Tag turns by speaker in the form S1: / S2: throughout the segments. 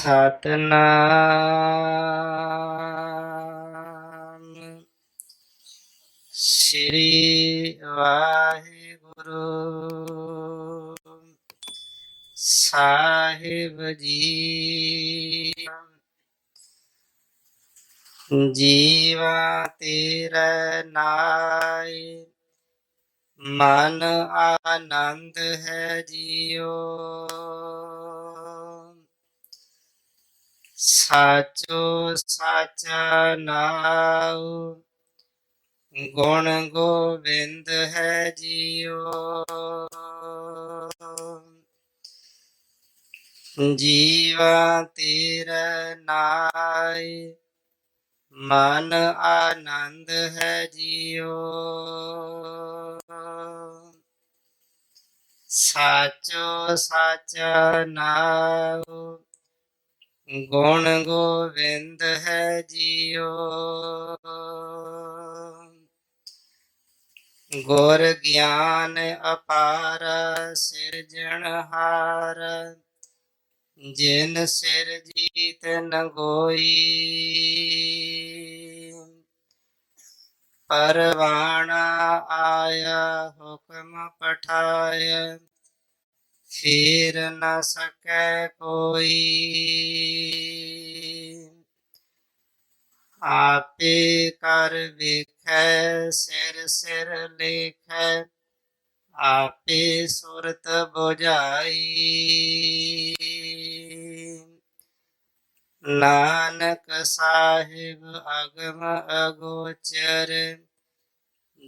S1: ਸਤਨਾਮ। ਸ੍ਰੀ ਵਾਹਿਗੁਰੂ। ਸਾਹਿਬ ਜੀ। ਜੀਵਾ ਤੇਰੇ ਨਾਈ ਮਨ ਆਨੰਦ ਹੈ ਜੀਓ। ਸਾਚੋ ਸਾਚਾ ਨਾਉ ਗੁਣ ਗੋਬਿੰਦ ਹੈ ਜੀਓ। ਜੀਵਾ ਤੇਰਾ ਨਾਈ ਮਨ ਆਨੰਦ ਹੈ ਜੀਓ। ਸਾਚੋ ਸਾਚਾ ਨਾਉ ਗੁਣ ਗੋਵਿੰਦ ਹੈ ਜੀਓ। ਗੁਰ ਗਿਆਨ ਅਪਾਰ ਸਿਰਜਣਹਾਰ ਜਿਨ ਸਿਰ ਜੀਤ ਨ ਗੋਈ। ਪਰਵਾਣਾ ਆਇਆ ਹੁਕਮ ਪਠਾਇਆ। ਫਿਰ ਨ ਸਕੈ ਕੋਈ ਆਪੇ ਕਰ ਵੇਖੈ ਸਿਰ ਸਿਰ ਲੇਖੈ ਆਪੇ ਸੁਰਤ 부ਝਾਈ ਨਾਨਕ ਸਾਹਿਬ ਅਗਮ ਅਗੋਚਰ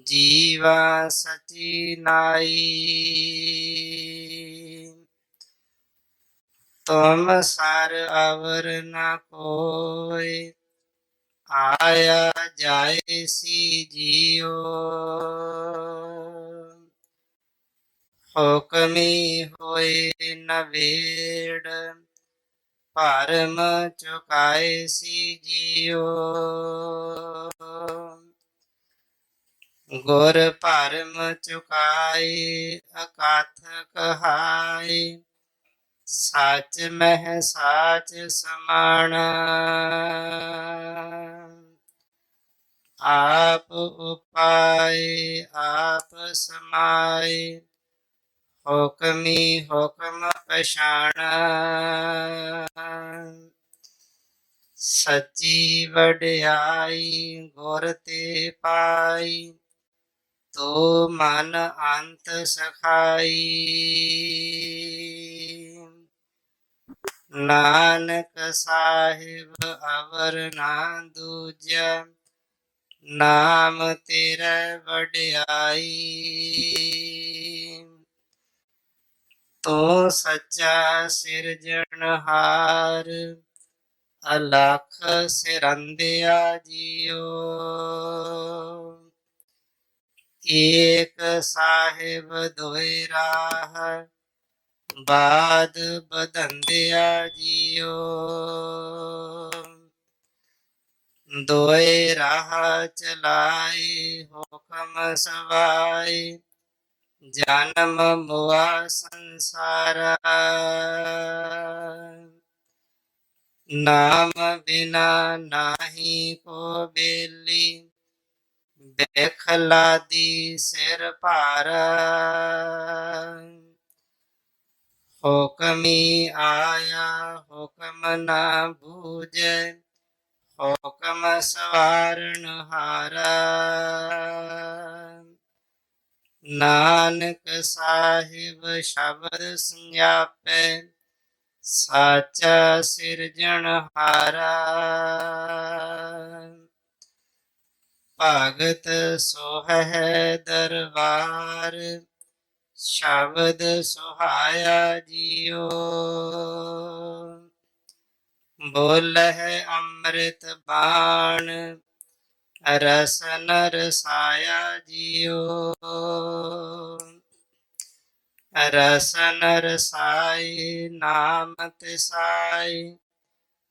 S1: ਜੀਵਾ ਸਚੀ ਨਾਈ ਤੁਮ ਸਰ ਅਵਰ ਨ ਕੋਇ ਆਇਆ ਜਾਏ ਸੀ ਜੀਓ। ਹੁਕਮੀ ਹੋਏ ਨਵੇੜ ਭਰਮ ਚੁਕਾਏ ਸੀ ਜੀਓ। ਗੁਰ ਭਰਮ ਚੁਕਾਏ, ਅਕਾਥ ਕਹਾਏ। ਸਚ ਮਹਿ ਸਾਚ ਸਮਾਣਾ। ਆਪ ਉਪਾਏ, ਆਪ ਸਮਾਏ, ਹੁਕਮੀ ਹੁਕਮ ਪਛਾਣਾ। ਸੱਚੀ ਵਡਿਆਈ, ਗੁਰ ਤੇ ਪਾਈ, ਤੋ ਮਨ ਅੰਤ ਸਖਾਈ। ਨਾਨਕ ਸਾਹਿਬ ਅਵਰ ਨਾ ਦੂਜਾ, ਨਾਮ ਤੇਰਾ ਵਡਿਆਈ। ਤੂੰ ਸੱਚਾ ਸਿਰਜਣਹਾਰ ਅਲਖ ਸਿਰੰਦਿਆ ਜੀਓ। ਏਕ ਸਾਹਿਬ ਦੋਇ ਰਾਹ ਬਾਦ ਬਦੰਦਿਆ ਜੀਓ। ਦੋਏ ਰਾਹ ਚਲਾਏ, ਹੁਕਮ ਸਵਾਏ। ਜਨਮ ਮੁਆ ਸੰਸਾਰ। ਨਾਮ ਬਿਨਾ ਨਾਹੀ ਕੋ ਬੇਲੀ। ਬੇਖਲਾ ਦੀ ਸਿਰ ਭਾਰ। ਹੁਕਮੀ ਆਇਆ ਹੁਕਮ ਨਾ ਬੂਝੈ ਹੁਕਮ ਸਵਾਰਨ ਹਾਰਾ। ਨਾਨਕ ਸਾਹਿਬ ਸ਼ਬਦ ਸੰਜਾਪੈ ਸਾਚਾ ਸਿਰਜਣਹਾਰਾ ਭਗਤ ਸੋਹੈ ਦਰਬਾਰ ਸ਼ਬਦ ਸੁਹਾਇਆ ਜੀਓ। ਬੋਲਹਿ ਅੰਮ੍ਰਿਤ ਬਾਣ ਰਸਨ ਰਸਾਇਆ ਜੀਓ। ਰਸਨ ਰਸਾਈ ਨਾਮ ਤਿਸਾਈ,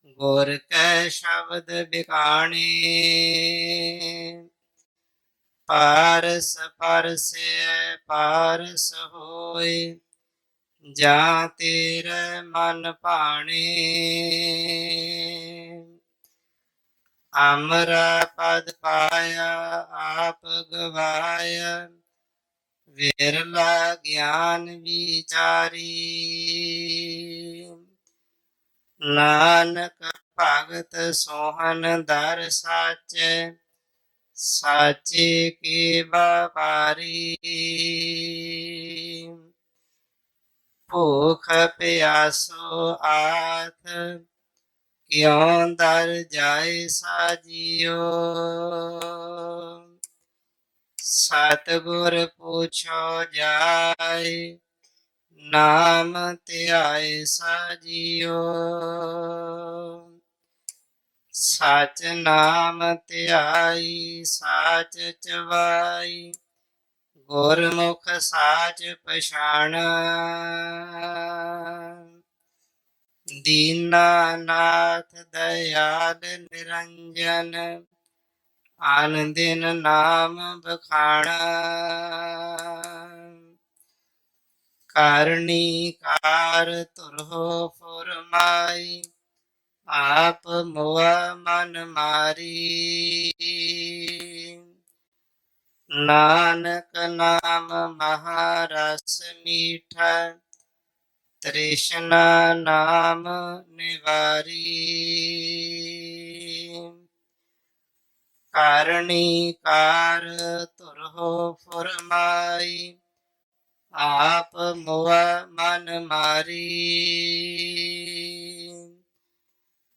S1: ਗੁਰ ਕੈ ਸ਼ਬਦ ਬਿਕਾਣੀ ਪਾਰਸ ਪਰਸੇ ਪਾਰਸ ਹੋਏ, ਜਾਂ ਤੇਰੇ ਮਨ ਭਾਣੇ। ਅਮਰਾ ਪਦ ਪਾਇਆ, ਆਪ ਗਵਾਇਆ, ਵਿਰਲਾ ਗਿਆਨ ਵਿਚਾਰੀ। ਨਾਨਕ ਭਗਤ ਸੋਹਨ ਦਰ ਸਾਚੇ ਸਾਚੇ ਕੀ ਵਪਾਰੀ ਭੂਖ ਪਿਆਸੋ ਆਥ ਕਿਉਂ ਦਰ ਜਾਏ ਸਾਜੀਓ। ਸਤਿਗੁਰ ਪੁੱਛੋ ਜਾਏ, ਨਾਮ ਧਿਆਏ ਸਾਜੀਓ। ਸਚ ਨਾਮ ਧਿਆਈ, ਸਾਚ ਚਵਾਈ, ਗੁਰਮੁਖ ਸਾਚ ਪਛਾਣ। ਦੀਨਾਨਾਥ ਦਇਆਲ ਨਿਰੰਜਨ, ਆਨ ਦਿਨ ਨਾਮ ਬਖਾਣਾ ਕਰਨੀ ਕਾਰ ਤੁਰਹੁ ਫੁਰਮਾਈ, ਆਪ ਮੁਆ ਮਨ ਮਾਰੀ। ਨਾਨਕ ਨਾਮ ਮਹਾਰਸ ਮੀਠਾ, ਤ੍ਰਿਸ਼ਨਾ ਨਾਮ ਨਿਵਾਰੀ। ਕਰਨੀ ਕਾਰ ਤੁਰਹੁ ਫੁਰਮਾਈ, ਆਪ ਮੁਆ ਮਨ ਮਾਰੀ।